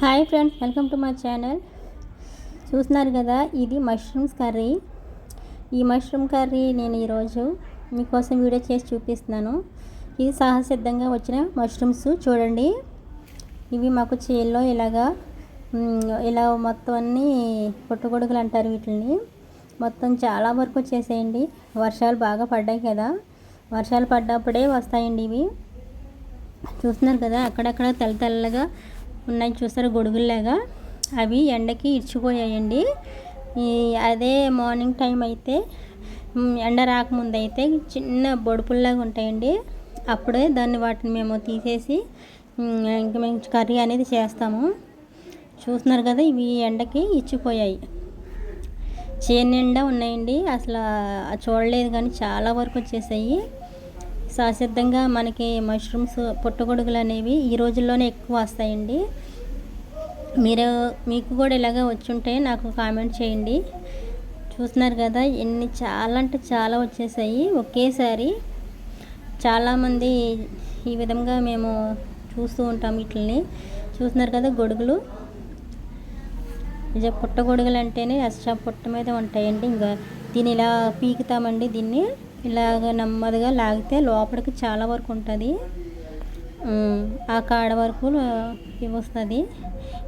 Hi friends welcome to my channel. చూస్తున్నారు కదా ఇది మష్రూమ్స్ కర్రీ. ఈ మష్రూమ్ కర్రీ నేను ఈరోజు మీకోసం వీడియో చేసి చూపిస్తున్నాను. ఇది సహసిద్ధంగా వచ్చిన మష్రూమ్స్ చూడండి. ఇవి మాకు చేల్లో ఇలాగా ఇలా మొత్తం అన్నీ పుట్టగొడుగులు అంటారు వీటిని మొత్తం చాలా వరకు వచ్చేసేయండి. వర్షాలు బాగా పడ్డాయి కదా. వర్షాలు పడ్డప్పుడే వస్తాయండి ఇవి. చూస్తున్నారు కదా అక్కడక్కడ తెల్ల తెల్లగా ఉన్నాయి చూస్తారు గొడుగుల్లాగా. అవి ఎండకి ఇచ్చిపోయాయండి ఈ అదే మార్నింగ్ టైం అయితే ఎండ రాకముందు అయితే చిన్న బొడుపుల్లాగా ఉంటాయండి. అప్పుడే దాన్ని వాటిని మేము తీసేసి ఇంకా మేము కర్రీ అనేది చేస్తాము. చూస్తున్నారు కదా ఇవి ఎండకి ఇచ్చిపోయాయి చేను నిండా ఉన్నాయండి. అసలు చూడలేదు కానీ చాలా వరకు వచ్చేసాయి. సహసిద్ధంగా మనకి మష్రూమ్స్ పుట్టగొడుగులు అనేవి ఈ రోజుల్లోనే ఎక్కువ వస్తాయండి. మీరు మీకు కూడా ఇలాగే వచ్చుంటే నాకు కామెంట్ చేయండి. చూస్తున్నారు కదా ఎన్ని చాలా అంటే చాలా వచ్చేసాయి. ఒకేసారి చాలామంది ఈ విధంగా మేము చూస్తూ ఉంటాం వీటిని చూస్తున్నారు కదా గొడుగులు. నిజ పుట్ట గొడుగులు అంటేనే అసలు పుట్ట మీద ఉంటాయండి. ఇంకా దీన్ని ఇలా పీకుతామండి దీన్ని. ఇలాగ నెమ్మదిగా లాగితే లోపలికి చాలా వరకు ఉంటుంది. ఆ కాడ వరకు ఇవి వస్తుంది.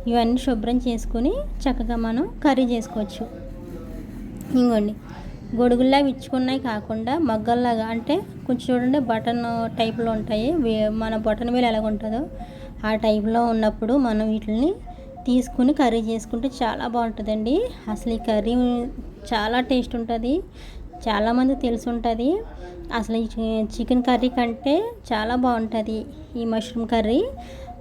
ఇవన్నీ శుభ్రం చేసుకొని చక్కగా మనం కర్రీ చేసుకోవచ్చు. ఇంకోండి గొడుగుల్లా విచ్చుకున్నాయి కాకుండా మగ్గల్లాగా అంటే కొంచెం చూడండి బటన్ టైప్లో ఉంటాయి. మన బటన్ వేలు ఎలాగ ఉంటుందో ఆ టైప్లో ఉన్నప్పుడు మనం వీటిని తీసుకుని కర్రీ చేసుకుంటే చాలా బాగుంటుందండి. అసలు ఈ కర్రీ చాలా టేస్ట్ ఉంటుంది. చాలామంది తెలిసి ఉంటుంది. అసలు ఈ చి- చికెన్ కర్రీ కంటే చాలా బాగుంటుంది ఈ మష్రూమ్ కర్రీ.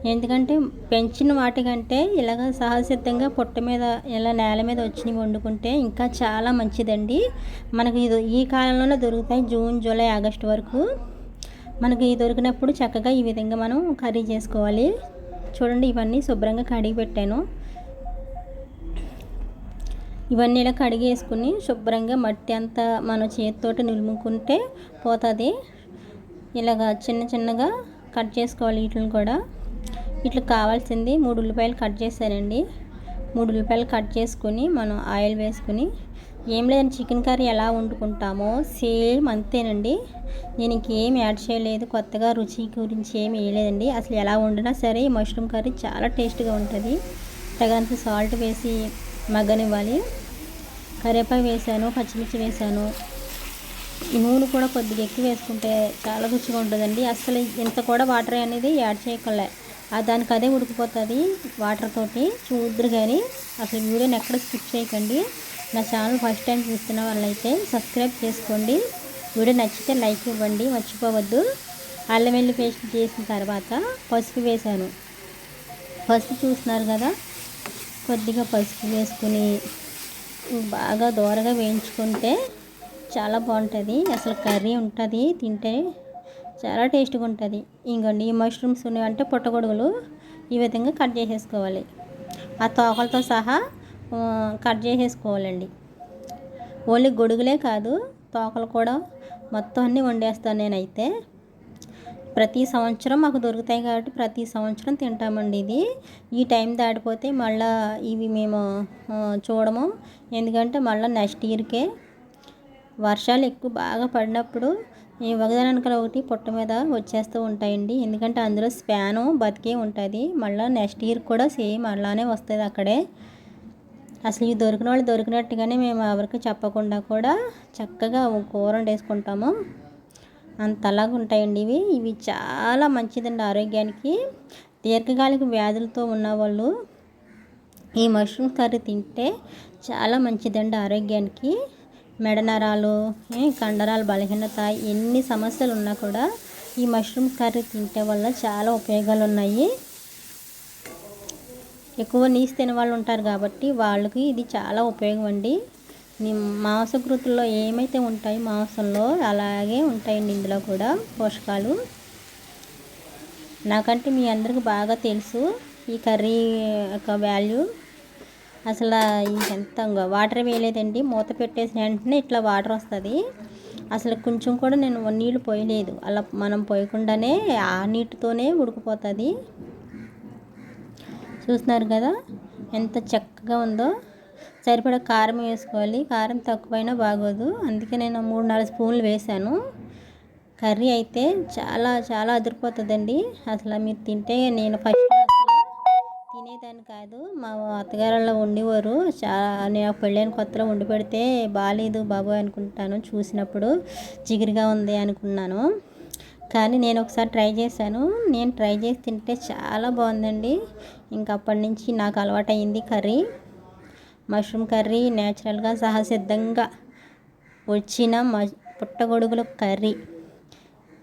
ఎందుకంటే పెంచిన వాటికంటే ఇలాగ సహజసిద్ధంగా పొట్ట మీద ఇలా నేల మీద వచ్చినవి వండుకుంటే ఇంకా చాలా మంచిదండి. మనకి ఇది ఈ కాలంలోనే దొరుకుతాయి జూన్ జూలై ఆగస్టు వరకు. మనకి దొరికినప్పుడు చక్కగా ఈ విధంగా మనం కర్రీ చేసుకోవాలి. చూడండి ఇవన్నీ శుభ్రంగా కడిగి పెట్టాను. ఇవన్నీ ఇలా కడిగేసుకుని శుభ్రంగా మట్టి అంతా మన చేతితోటి నిలుముకుంటే పోతుంది. ఇలాగ చిన్న చిన్నగా కట్ చేసుకోవాలి వీటిని కూడా. ఇట్లా కావాల్సింది మూడు ఉల్లిపాయలు కట్ చేశానండి. మూడు ఉల్లిపాయలు కట్ చేసుకుని మనం ఆయిల్ వేసుకుని ఏం లేదండి చికెన్ కర్రీ ఎలా వండుకుంటామో సేమ్ అంతేనండి. నేను ఇంకేం యాడ్ చేయలేదు కొత్తగా రుచి గురించి ఏం వేయలేదండి. అసలు ఎలా వండినా సరే ఈ మష్రూమ్ కర్రీ చాలా టేస్ట్గా ఉంటుంది. తగినంత సాల్ట్ వేసి మగ్గనివ్వాలి. కరివేపాకు వేసాను పచ్చిమిర్చి వేసాను. ఈ నూనె కూడా కొద్దిగా ఎక్కువ వేసుకుంటే చాలా రుచిగా ఉంటుందండి. అసలు ఇంత కూడా వాటర్ అనేది యాడ్ చేయకలే దానికి అదే ఉడికిపోతుంది వాటర్ తోటి. చూద్దరు కానీ అసలు వీడియోని ఎక్కడ స్కిప్ చేయకండి. నా ఛానల్ ఫస్ట్ టైం చూస్తున్న వాళ్ళైతే సబ్స్క్రైబ్ చేసుకోండి. వీడియో నచ్చితే లైక్ ఇవ్వండి మర్చిపోవద్దు. అల్లం వెల్లి పేస్ట్ చేసిన తర్వాత పసుపు వేసాను పసుపు చూస్తున్నారు కదా కొద్దిగా పసుపు వేసుకుని బాగా దోరగా వేయించుకుంటే చాలా బాగుంటుంది. అసలు కర్రీ ఉంటుంది తింటే చాలా టేస్ట్గా ఉంటుంది. ఇంకోండి ఈ మష్రూమ్స్ ఉన్నాయంటే పుట్టగొడుగులు ఈ విధంగా కట్ చేసేసుకోవాలి. ఆ తోకలతో సహా కట్ చేసేసుకోవాలండి. ఓన్లీ గొడుగులే కాదు తోకలు కూడా మొత్తం అన్నీ వండేస్తాను నేనైతే. ప్రతి సంవత్సరం మాకు దొరుకుతాయి కాబట్టి ప్రతి సంవత్సరం తింటామండి ఇది. ఈ టైం దాటిపోతే మళ్ళీ ఇవి మేము చూడము. ఎందుకంటే మళ్ళీ నెక్స్ట్ ఇయర్కే వర్షాలు ఎక్కువ బాగా పడినప్పుడు ఒకదానికల ఒకటి పుట్ట మీద వచ్చేస్తూ ఉంటాయండి. ఎందుకంటే అందులో స్పాను బతికే ఉంటుంది. మళ్ళీ నెక్స్ట్ ఇయర్ కూడా సేమ్ అలానే వస్తుంది అక్కడే. అసలు ఇవి దొరికిన వాళ్ళు దొరికినట్టుగానే మేము ఎవరికి చెప్పకుండా కూడా చక్కగా కూర వండేసుకుంటాము. అంతలాగా ఉంటాయండి ఇవి. ఇవి చాలా మంచిదండి ఆరోగ్యానికి. దీర్ఘకాలిక వ్యాధులతో ఉన్నవాళ్ళు ఈ మష్రూమ్ కర్రీ తింటే చాలా మంచిదండి ఆరోగ్యానికి. మెడ నరాలు బలహీనత ఎన్ని సమస్యలు ఉన్నా కూడా ఈ మష్రూమ్ కర్రీ తింటే వల్ల చాలా ఉపయోగాలు ఉన్నాయి ఎక్కువ నీసు తినే వాళ్ళు ఉంటారు కాబట్టి వాళ్ళకి ఇది చాలా ఉపయోగం అండి. మాంసకృతుల్లో ఏమైతే ఉంటాయి మాంసంలో అలాగే ఉంటాయండి ఇందులో కూడా పోషకాలు. నాకంటే మీ అందరికి బాగా తెలుసు ఈ కర్రీ యొక్క వాల్యూ. అసలు ఇంకెంత ఎంత వాటర్ వేయలేదండి. మూత పెట్టేసిన వెంటనే ఇట్లా వాటర్ వస్తుంది. అసలు కొంచెం కూడా నేను నీళ్ళు పోయలేదు. అలా మనం పోయకుండానే ఆ నీటితోనే ఉడికిపోతుంది. చూస్తున్నారు కదా? ఎంత చక్కగా ఉందో. సరిపడా కారం వేసుకోవాలి. కారం తక్కువైనా బాగోదు. అందుకే నేను మూడు నాలుగు స్పూన్లు వేసాను కర్రీ అయితే చాలా చాలా అదిరిపోతుందండి. అసలు మీరు తింటే నేను ఫస్ట్ తినేదాన్ని కాదు. మా అత్తగారులో ఉండేవారు. చాలా నేను పెళ్ళైన కొత్తలో వండి పెడితే బాగాలేదు బాబు అనుకుంటాను చూసినప్పుడు. జిగురిగా ఉంది అనుకున్నాను. కానీ నేను ఒకసారి ట్రై చేశాను. నేను ట్రై చేసి తింటే చాలా బాగుందండి. ఇంకా అప్పటి నుంచి నాకు అలవాటైంది కర్రీ. మష్రూమ్ కర్రీ న్యాచురల్గా సహసిద్ధంగా వచ్చిన మ పుట్టగొడుగుల కర్రీ.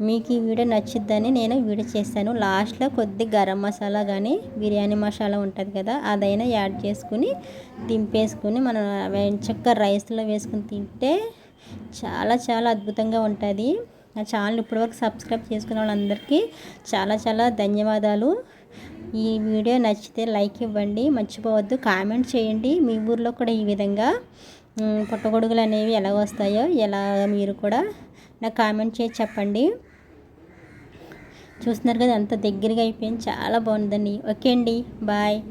మీకు ఈ వీడియో నచ్చిద్దని నేను వీడియో చేశాను. లాస్ట్లో కొద్ది గరం మసాలా కానీ బిర్యానీ మసాలా ఉంటుంది కదా అదైనా యాడ్ చేసుకుని దింపేసుకుని మనం వెంచక్క రైస్లో వేసుకుని తింటే చాలా చాలా అద్భుతంగా ఉంటుంది. నా ఛానల్ ఇప్పటివరకు సబ్స్క్రైబ్ చేసుకున్న వాళ్ళందరికీ చాలా చాలా ధన్యవాదాలు. ఈ వీడియో నచ్చితే లైక్ ఇవ్వండి మర్చిపోవద్దు. కామెంట్ చేయండి. మీ ఊర్లో కూడా ఈ విధంగా పుట్టగొడుగులు అనేవి ఎలా వస్తాయో ఎలా మీరు కూడా నాకు కామెంట్ చేసి చెప్పండి. చూస్తున్నారు కదా అంత దగ్గరగా అయిపోయింది. చాలా బాగుందండి. ఓకే అండి. బాయ్.